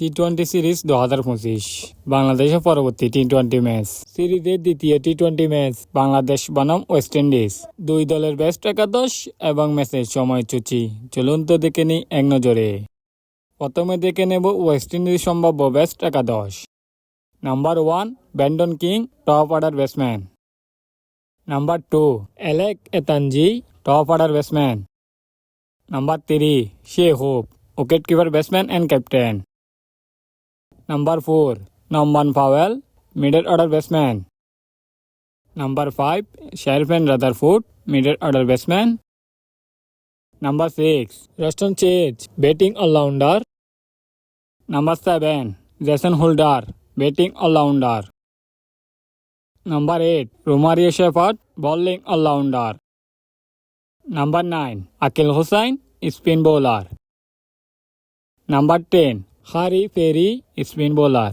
T twenty series দু হাজার পঁচিশ বাংলাদেশের পরবর্তী টি টোয়েন্টি ম্যাচ সিরিজের দ্বিতীয় টি টোয়েন্টি ম্যাচ বাংলাদেশ বনাম ওয়েস্ট ইন্ডিজ দুই দলের বেস্ট একাদশ এবং ম্যাচের সময়সূচি। চলুন তো দেখে নিই এক নজরে। প্রথমে দেখে নেব ওয়েস্ট ইন্ডিজ সম্ভাব্য বেস্ট একাদশ। Number one Brandon King top order batsman number two Alick Athanaze top order batsman number three Shai Hope wicket keeper batsman and captain Number 4. number one Powell, middle order batsman. Number 5. Sherman Rutherford, middle order batsman. Number 6. Ruston Chase, batting all-rounder. Number 7. Jason Holder, batting all-rounder. Number 8. Romario Shepard, bowling all-rounder. Number 9. Akil Hussain, spin bowler. Number 10. হারি ফেরি spin bowler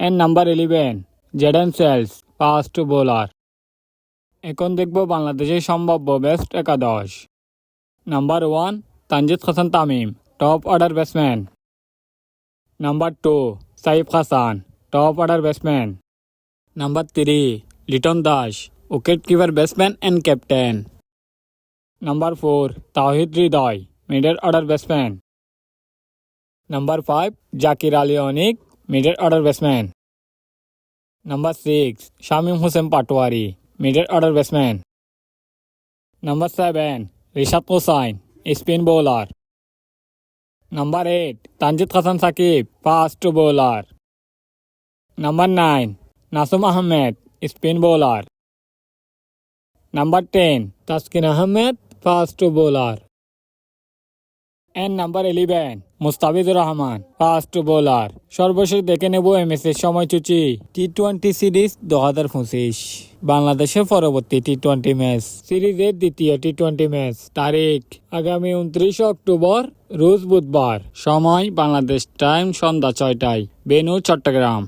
and number eleven Jayden Seales fast bowler এখন দেখব বাংলাদেশের সম্ভাব্য best একাদশ। Number one Tanzid Hasan Tamim top order batsman number two Saif Hasan top order batsman number three Liton Das wicket keeper batsman and captain number four Towhid Hridoy middle order batsman number five Jaker Ali Anik middle order batsman number six Shamim Hossain Patwari middle order batsman number seven Rishad Hossain spin bowler number eight Tanzim Hasan Sakib fast bowler number nine Nasum Ahmed spin bowler number ten Taskin Ahmed fast bowler and number eleven Mustafizur Rahman fast bowler. সর্বশেষ দেখে নেব M S এর সময়সূচি T twenty series দু হাজার পঁচিশ। বাংলাদেশের পরবর্তী টি টোয়েন্টি ম্যাচ, সিরিজের দ্বিতীয় টি টোয়েন্টি ম্যাচ তারিখ, আগামী উনত্রিশ অক্টোবর, রোজ বুধবার। সময় বাংলাদেশ টাইম সন্ধ্যা ছয়টায়, বেনু, চট্টগ্রাম।